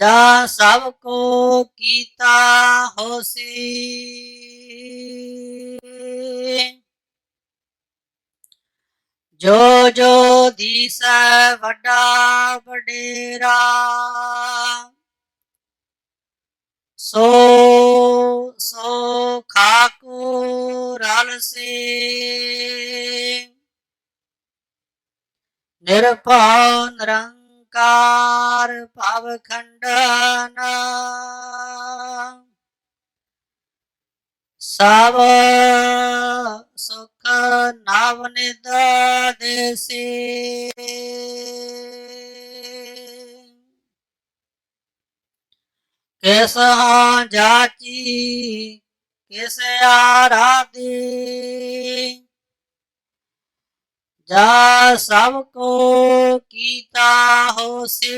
ਜਾ ਸਭ ਕੋ ਕੀਤਾ ਹੋਸੀ। ਜੋ ਜੋ ਦੀਸੈ ਵੱਡਾ ਵਡੇਰਾ, ਸੋ ਸੋ ਖਾਕੂ ਰਲ ਸੇ ਨਿਰਭਉ ਨਿਰੰਕਾਰ ਭਵ ਖੰਡਨ। ਸਭ ਸੁਖ ਨਵ ਨਿਦ ਦੇਸੀ। ਕਿਸ ਹਾਂ ਜਾਚੀ ਕਿਸ ਆਰਾਧੀ ਜਾ ਸਭ ਕੋ ਕੀਤਾ ਹੋਸੀ।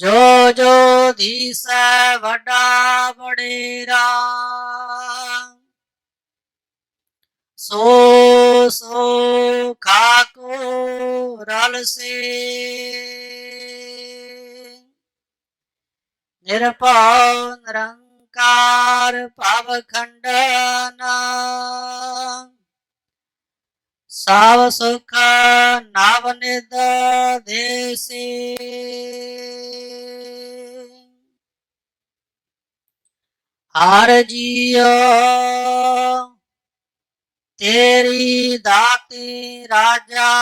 ਜੋ ਜੋ ਦੀਸੈ ਵੱਡਾ ਵਡੇਰਾ, ਸੋ ਸੋ ਖਾਕੋ ਰਲ ਸੇ। ਨਿਰਭਉ ਨਿਰੰਕਾਰ ਭਵ ਖੰਡਨ। ਸਭ ਸੁਖ ਨਵ ਨਿਦ ਦੇਸੀ। ਹਰ ਜੀਓ, ਤੇਰੀ ਦਾਤੀ ਰਾਜਾ।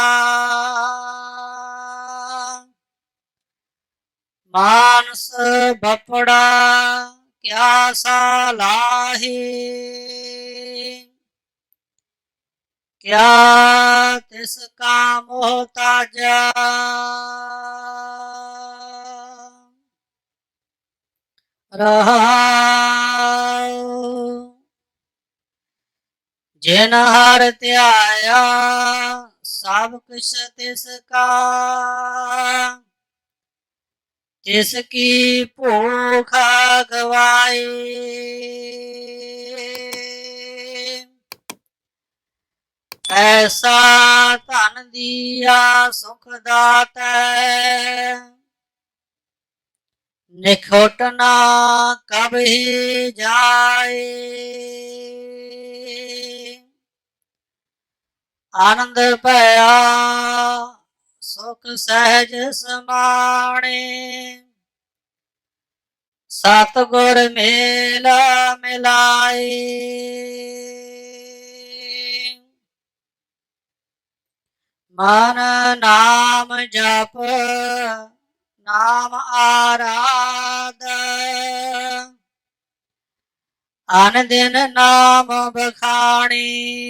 ਮਾਨਸ ਬਪੜਾ ਕਿਆ ਸਾਲਾਹੀ ਕਿਆ ਤਿਸ ਕਾ ਮੋਹਤਾਜਾ ਰਹਾਉ ਜਿਨ ਹਰ ਧਿਆਇਆ ਸਭ ਕੁਛ ਤਿਸ ਕਾ ਤਿਸ ਕੀ ਭੂਖ ਗਵਾਈ ਐਸਾ ਧਨ ਦੀਆ ਸੁਖ ਦਾਤੈ। ਨਿਖੋਟਨਾ ਕਬਹੀ ਜਾਏ। ਆਨੰਦ ਭਇਆ ਸੁਖ ਸਹਿਜ ਸਮਾਣੇ ਸਤਗੁਰ ਮੇਲ ਮਿਲਾਈ ਮਨ ਨਾਮ ਜਪ, ਨਾਮ ਆਰਾਧ। ਅਨ ਦਿਨ ਨਾਮ ਬਖਾਣੀ।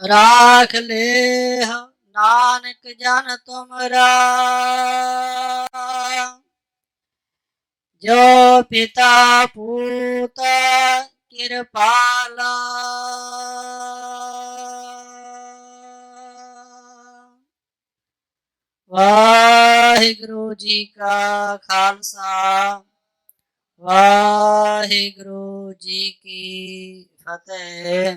ਰਾਖ ਲੇਹ, ਨਾਨਕ ਜਨ ਤੁਮਰਾ। ਜੋ ਪਿਤਾ ਪੂਤ ਕਿਰਪਾਲਾ। ਵਾਹਿਗੁਰੂ ਜੀ ਕਾ ਖਾਲਸਾ, ਵਾਹਿਗੁਰੂ ਜੀ ਕੀ ਫਤਿਹ।